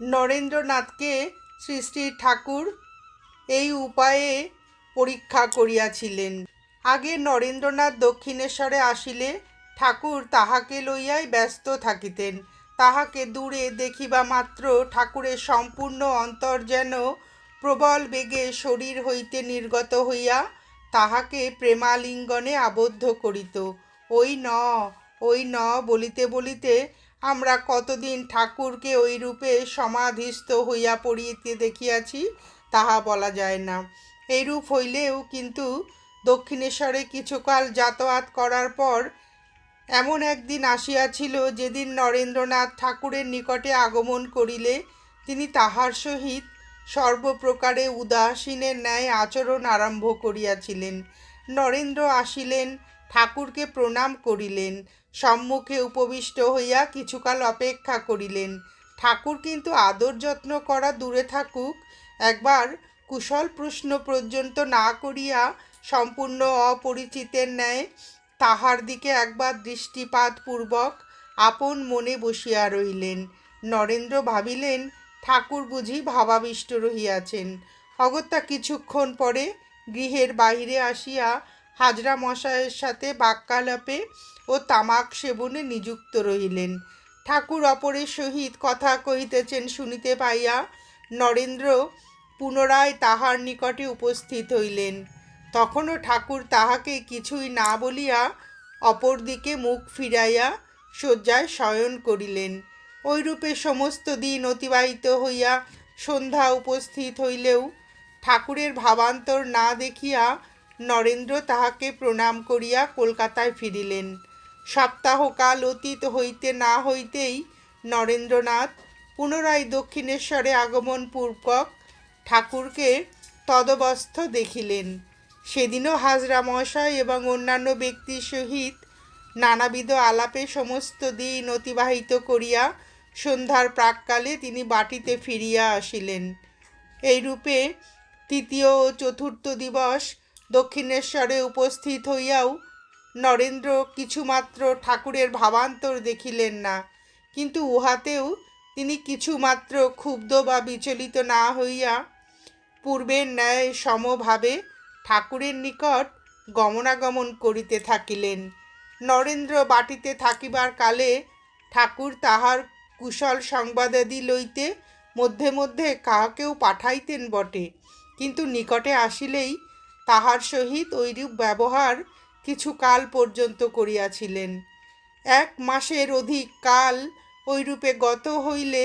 নরেন্দ্রনাথকে শ্রী ঠাকুর এই উপায়ে পরীক্ষা করিয়াছিলেন। আগে নরেন্দ্রনাথ দক্ষিণেশ্বরে আসিলে ঠাকুর তাহাকে লইয়াই ব্যস্ত থাকিতেন। তাহাকে দূরে দেখিবা মাত্র ঠাকুরের সম্পূর্ণ অন্তর যেন প্রবল বেগে শরীর হইতে নির্গত হইয়া তাহাকে প্রেমালিঙ্গনে আবদ্ধ করিত। ওই ন ওই ন বলিতে বলিতে আমরা কতদিন ঠাকুরকে ওই রূপে সমাধিস্থ হইয়া পড়িতে দেখিয়াছি, তাহা বলা যায় না। এইরূপ হইলেও কিন্তু দক্ষিণেশ্বরে কিছুকাল যাতায়াত করার পর এমন একদিন আসিয়াছিল যেদিন নরেন্দ্রনাথ ঠাকুরের নিকটে আগমন করিলে তিনি তাহার সহিত সর্বপ্রকারে উদাসীনের ন্যায় আচরণ আরম্ভ করিয়াছিলেন। নরেন্দ্র আসিলেন ঠাকুরকে প্রণাম করিলেন, সম্মুখে উপবিষ্ট হইয়া কিছুকাল অপেক্ষা করিলেন। ঠাকুর কিন্তু আদর যত্ন করা দূরে থাকুক, একবার কুশল প্রশ্ন পর্যন্ত না করিয়া সম্পূর্ণ অপরিচিতের ন্যায় তাহার দিকে একবার দৃষ্টিপাত পূর্বক আপন মনে বসিয়া রহিলেন নরেন্দ্র ভাবিলেন, ঠাকুর বুঝি ভাবাবিষ্ট রহিয়াছেন। অগত্যা কিছুক্ষণ পরে গৃহের বাহিরে আসিয়া হাজরা মশাইয়ের সাথে বাক্যালাপে ও তামাক সেবনে নিযুক্ত রহিলেন। ঠাকুর অপরের সহিত কথা কহিতেছেন, শুনিতে পাইয়া নরেন্দ্র পুনরায় তাহার নিকটে উপস্থিত হইলেন। তখনও ঠাকুর তাহাকে কিছুই না বলিয়া অপরদিকে মুখ ফিরাইয়া শয্যায় শয়ন করিলেন। ওইরূপে সমস্ত দিন অতিবাহিত হইয়া সন্ধ্যা উপস্থিত হইলেও ঠাকুরের ভাবান্তর না দেখিয়া নরেন্দ্র তাহাকে প্রণাম করিয়া কলকাতায় ফিরিলেন। সপ্তাহকাল অতীত হইতে না হইতেই নরেন্দ্রনাথ পুনরায় দক্ষিণেশ্বরে আগমন পূর্বক ঠাকুরকে তদবস্থ দেখিলেন। সেদিনও হাজরা মহাশয় এবং অন্যান্য ব্যক্তির সহিত নানাবিধ আলাপে সমস্ত দিন অতিবাহিত করিয়া সন্ধ্যার প্রাককালে তিনি বাটিতে ফিরিয়া আসিলেন। এইরূপে তৃতীয় ও চতুর্থ দিবস দক্ষিণেশ্বরে উপস্থিত হইয়াও নরেন্দ্র কিছুমাত্র ঠাকুরের ভাবান্তর দেখিলেন না, কিন্তু উহাতেও তিনি কিছুমাত্র ক্ষুব্ধ বা বিচলিত না হইয়া পূর্বের ন্যায় সমভাবে ঠাকুরের নিকট গমনাগমন করিতে থাকিলেন। নরেন্দ্র বাটিতে থাকিবার কালে ঠাকুর তাহার কুশল সংবাদাদি লইতে মধ্যে মধ্যে কাহাকেও পাঠাইতেন বটে, কিন্তু নিকটে আসিলেই তাহার সহিত ঐরূপ ব্যবহার কিছু কাল পর্যন্ত করিয়াছিলেন। এক মাসের অধিক কাল ঐরূপে গত হইলে